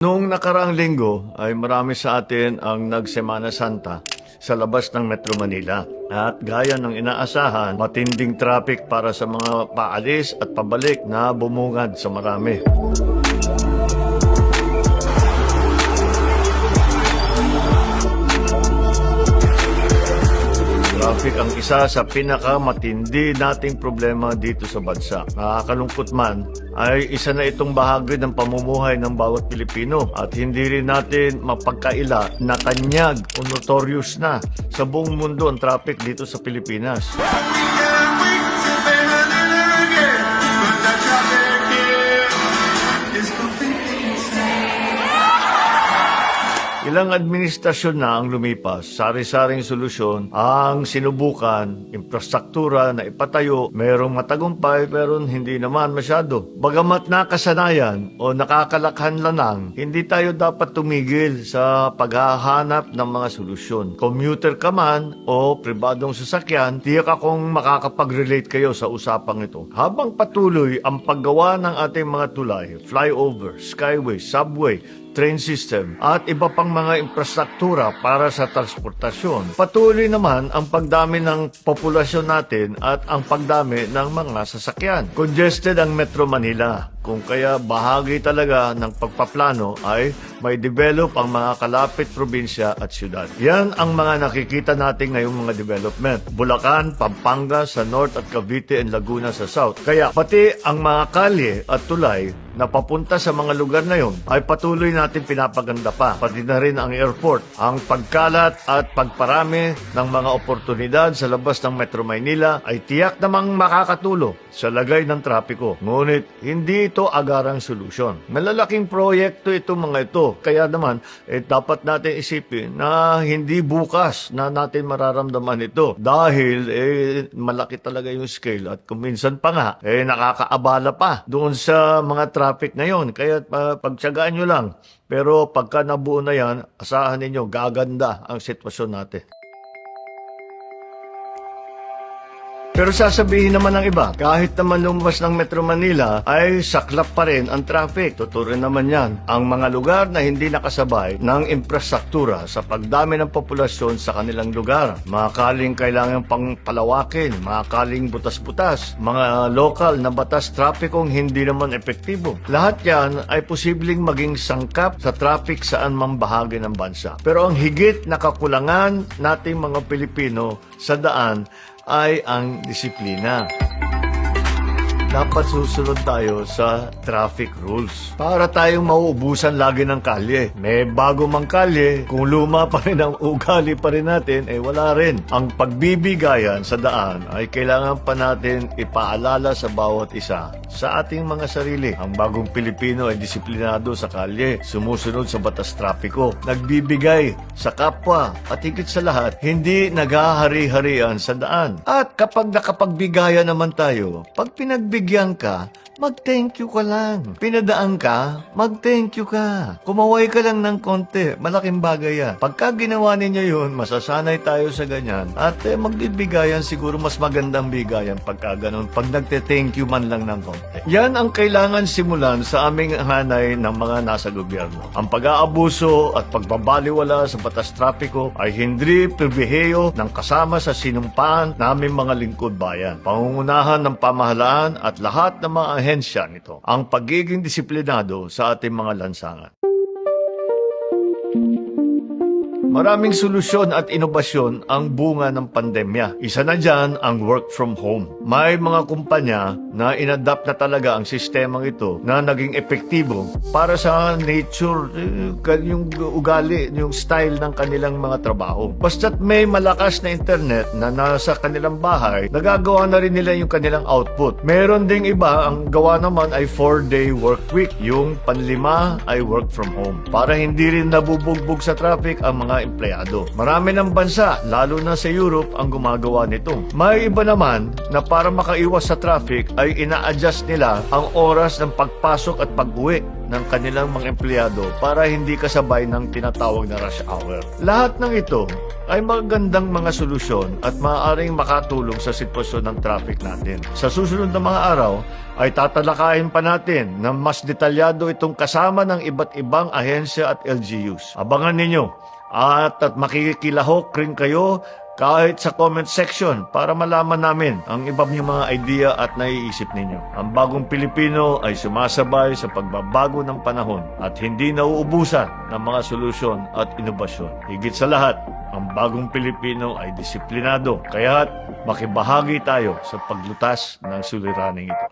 Noong nakaraang linggo ay marami sa atin ang nagsemana Santa sa labas ng Metro Manila. At gaya ng inaasahan, matinding traffic para sa mga paalis at pabalik na bumungad sa marami. Traffic ang isa sa pinakamatindi nating problema dito sa bansa. Nakakalungkot man ay isa na itong bahagi ng pamumuhay ng bawat Pilipino at hindi rin natin mapagkaila na kanyag o notorious na sa buong mundo ang traffic dito sa Pilipinas. Ilang administrasyon na ang lumipas, sari-saring solusyon ang sinubukan, infrastruktura na ipatayo, merong matagumpay pero hindi naman masyado. Bagamat nakasanayan o nakakalakhan lanang, hindi tayo dapat tumigil sa paghahanap ng mga solusyon. Commuter ka man o pribadong sasakyan, tiyak akong makakapag-relate kayo sa usapang ito. Habang patuloy ang paggawa ng ating mga tulay, flyover, skyway, subway, train system at iba pang mga infrastruktura para sa transportasyon. Patuloy naman ang pagdami ng populasyon natin at ang pagdami ng mga sasakyan. Congested ang Metro Manila. Kung kaya bahagi talaga ng pagpaplano ay may develop ang mga kalapit probinsya at syudad. Yan ang mga nakikita natin ngayong mga development. Bulacan, Pampanga sa North at Cavite and Laguna sa South. Kaya pati ang mga kalye at tulay na papunta sa mga lugar na yon ay patuloy natin pinapaganda pa. Pati na rin ang airport. Ang pagkalat at pagparami ng mga oportunidad sa labas ng Metro Maynila ay tiyak namang makakatulong sa lagay ng trapiko. Ngunit hindi ito agarang solusyon. Malalaking proyekto ito mga ito. Kaya naman, eh, dapat natin isipin na hindi bukas na natin mararamdaman ito. Dahil eh, malaki talaga yung scale at kung minsan pa nga, eh, nakakaabala pa doon sa mga traffic na yon. Kaya uh, pagtsagaan nyo lang. Pero pagka nabuo na yan, asahan ninyo, gaganda ang sitwasyon natin. Pero sasabihin naman ng iba, kahit naman lumabas ng Metro Manila, ay saklap pa rin ang traffic. Tuturin naman yan. Ang mga lugar na hindi nakasabay ng infrastruktura sa pagdami ng populasyon sa kanilang lugar. Mga kaling kailangan pang palawakin, mga kaling butas-butas, mga lokal na batas trapikong hindi naman epektibo. Lahat yan ay posibleng maging sangkap sa traffic saan mang bahagi ng bansa. Pero ang higit na kakulangan nating mga Pilipino sa daan ay ang disiplina. Dapat susunod tayo sa traffic rules para tayong mauubusan lagi ng kalye. May bago mang kalye, kung luma pa rin ang ugali pa rin natin, eh wala rin. Ang pagbibigayan sa daan ay kailangan pa natin ipaalala sa bawat isa sa ating mga sarili. Ang bagong Pilipino ay disiplinado sa kalye, sumusunod sa batas trapiko, nagbibigay sa kapwa at higit sa lahat, hindi naghahari-harian sa daan. At kapag nakapagbigayan naman tayo, pag pinagbigyan ka, mag-thank you ka lang. Pinadaan ka, mag-thank you ka. Kumaway ka lang ng konti, malaking bagay yan. Pagka ginawa ninyo yun, masasanay tayo sa ganyan. At eh, magbibigayan siguro mas magandang bigayan pagka ganun. Pag nagte-thank you man lang ng konti. Yan ang kailangan simulan sa aming hanay ng mga nasa gobyerno. Ang pag-aabuso at pagbabaliwala sa batas trapiko ay hindi pribiheyo ng kasama sa sinumpaan naming mga lingkod bayan. Pangungunahan ng pamahalaan at lahat ng mga ahensya nito ang pagiging disiplinado sa ating mga lansangan. Maraming solusyon at inobasyon ang bunga ng pandemya. Isa na dyan ang work from home. May mga kumpanya na inadapt na talaga ang sistemang ito na naging epektibo para sa nature, eh, yung ugali, yung style ng kanilang mga trabaho. Basta't may malakas na internet na nasa kanilang bahay, nagagawa na rin nila yung kanilang output. Meron ding iba, ang gawa naman ay 4-day work week. Yung panlima ay work from home. Para hindi rin nabubugbog sa traffic ang mga empleyado. Marami ng bansa, lalo na sa Europe, ang gumagawa nito. May iba naman na para makaiwas sa traffic ay ina-adjust nila ang oras ng pagpasok at pag-uwi ng kanilang mga empleyado para hindi kasabay ng tinatawag na rush hour. Lahat ng ito ay magagandang mga solusyon at maaaring makatulong sa sitwasyon ng traffic natin. Sa susunod na mga araw ay tatalakayin pa natin na mas detalyado itong kasama ng iba't ibang ahensya at LGUs. Abangan ninyo at, at makikilahok rin kayo kahit sa comment section para malaman namin ang iba niyong mga idea at naiisip ninyo. Ang bagong Pilipino ay sumasabay sa pagbabago ng panahon at hindi nauubusan ng mga solusyon at inobasyon. Higit sa lahat, ang bagong Pilipino ay disiplinado. Kaya't makibahagi tayo sa paglutas ng suliraning ito.